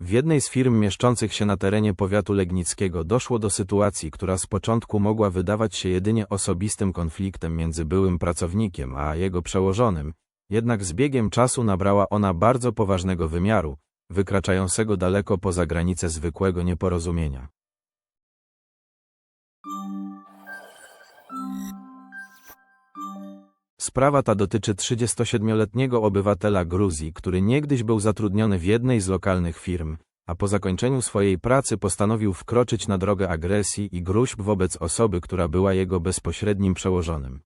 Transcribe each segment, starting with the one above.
W jednej z firm mieszczących się na terenie powiatu legnickiego doszło do sytuacji, która z początku mogła wydawać się jedynie osobistym konfliktem między byłym pracownikiem a jego przełożonym, jednak z biegiem czasu nabrała ona bardzo poważnego wymiaru, wykraczającego daleko poza granice zwykłego nieporozumienia. Sprawa ta dotyczy 37-letniego obywatela Gruzji, który niegdyś był zatrudniony w jednej z lokalnych firm, a po zakończeniu swojej pracy postanowił wkroczyć na drogę agresji i gruźb wobec osoby, która była jego bezpośrednim przełożonym.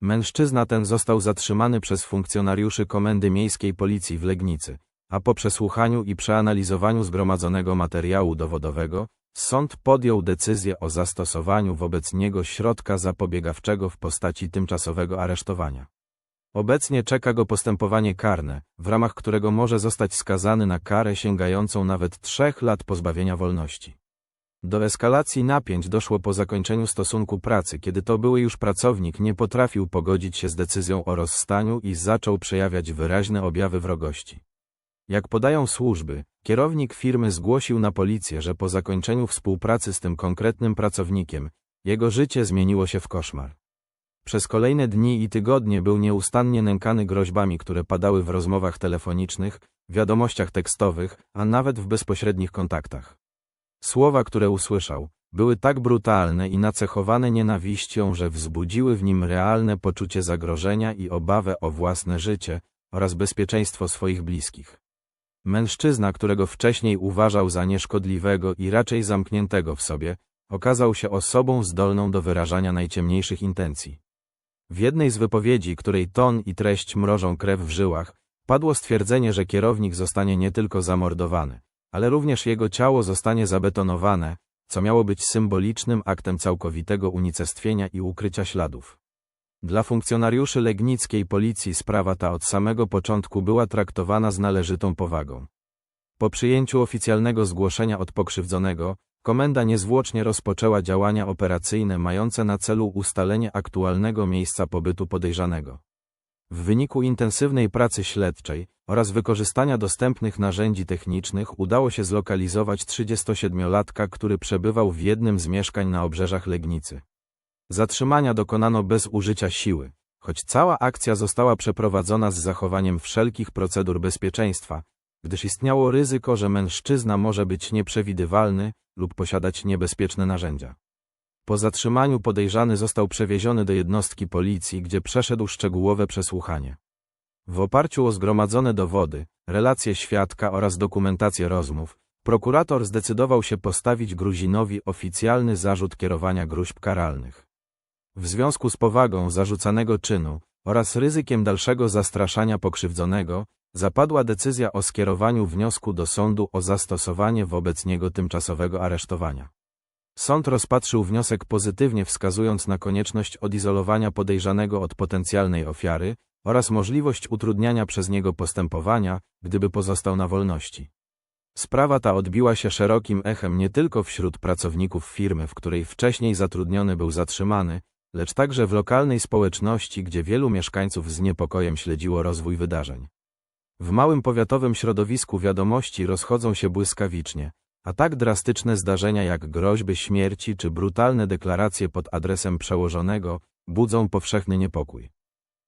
Mężczyzna ten został zatrzymany przez funkcjonariuszy Komendy Miejskiej Policji w Legnicy, a po przesłuchaniu i przeanalizowaniu zgromadzonego materiału dowodowego, sąd podjął decyzję o zastosowaniu wobec niego środka zapobiegawczego w postaci tymczasowego aresztowania. Obecnie czeka go postępowanie karne, w ramach którego może zostać skazany na karę sięgającą nawet trzech lat pozbawienia wolności. Do eskalacji napięć doszło po zakończeniu stosunku pracy, kiedy to były już pracownik nie potrafił pogodzić się z decyzją o rozstaniu i zaczął przejawiać wyraźne objawy wrogości. Jak podają służby, kierownik firmy zgłosił na policję, że po zakończeniu współpracy z tym konkretnym pracownikiem, jego życie zmieniło się w koszmar. Przez kolejne dni i tygodnie był nieustannie nękany groźbami, które padały w rozmowach telefonicznych, wiadomościach tekstowych, a nawet w bezpośrednich kontaktach. Słowa, które usłyszał, były tak brutalne i nacechowane nienawiścią, że wzbudziły w nim realne poczucie zagrożenia i obawę o własne życie oraz bezpieczeństwo swoich bliskich. Mężczyzna, którego wcześniej uważał za nieszkodliwego i raczej zamkniętego w sobie, okazał się osobą zdolną do wyrażania najciemniejszych intencji. W jednej z wypowiedzi, której ton i treść mrożą krew w żyłach, padło stwierdzenie, że kierownik zostanie nie tylko zamordowany, ale również jego ciało zostanie zabetonowane, co miało być symbolicznym aktem całkowitego unicestwienia i ukrycia śladów. Dla funkcjonariuszy legnickiej policji sprawa ta od samego początku była traktowana z należytą powagą. Po przyjęciu oficjalnego zgłoszenia od pokrzywdzonego, komenda niezwłocznie rozpoczęła działania operacyjne mające na celu ustalenie aktualnego miejsca pobytu podejrzanego. W wyniku intensywnej pracy śledczej oraz wykorzystania dostępnych narzędzi technicznych udało się zlokalizować 37-latka, który przebywał w jednym z mieszkań na obrzeżach Legnicy. Zatrzymania dokonano bez użycia siły, choć cała akcja została przeprowadzona z zachowaniem wszelkich procedur bezpieczeństwa, gdyż istniało ryzyko, że mężczyzna może być nieprzewidywalny lub posiadać niebezpieczne narzędzia. Po zatrzymaniu podejrzany został przewieziony do jednostki policji, gdzie przeszedł szczegółowe przesłuchanie. W oparciu o zgromadzone dowody, relacje świadka oraz dokumentację rozmów, prokurator zdecydował się postawić Gruzinowi oficjalny zarzut kierowania gruźb karalnych. W związku z powagą zarzucanego czynu oraz ryzykiem dalszego zastraszania pokrzywdzonego, zapadła decyzja o skierowaniu wniosku do sądu o zastosowanie wobec niego tymczasowego aresztowania. Sąd rozpatrzył wniosek pozytywnie wskazując na konieczność odizolowania podejrzanego od potencjalnej ofiary oraz możliwość utrudniania przez niego postępowania, gdyby pozostał na wolności. Sprawa ta odbiła się szerokim echem nie tylko wśród pracowników firmy, w której wcześniej zatrudniony był zatrzymany, lecz także w lokalnej społeczności, gdzie wielu mieszkańców z niepokojem śledziło rozwój wydarzeń. W małym powiatowym środowisku wiadomości rozchodzą się błyskawicznie, a tak drastyczne zdarzenia jak groźby śmierci czy brutalne deklaracje pod adresem przełożonego budzą powszechny niepokój.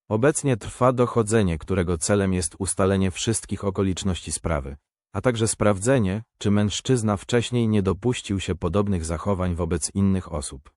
Obecnie trwa dochodzenie, którego celem jest ustalenie wszystkich okoliczności sprawy, a także sprawdzenie, czy mężczyzna wcześniej nie dopuścił się podobnych zachowań wobec innych osób.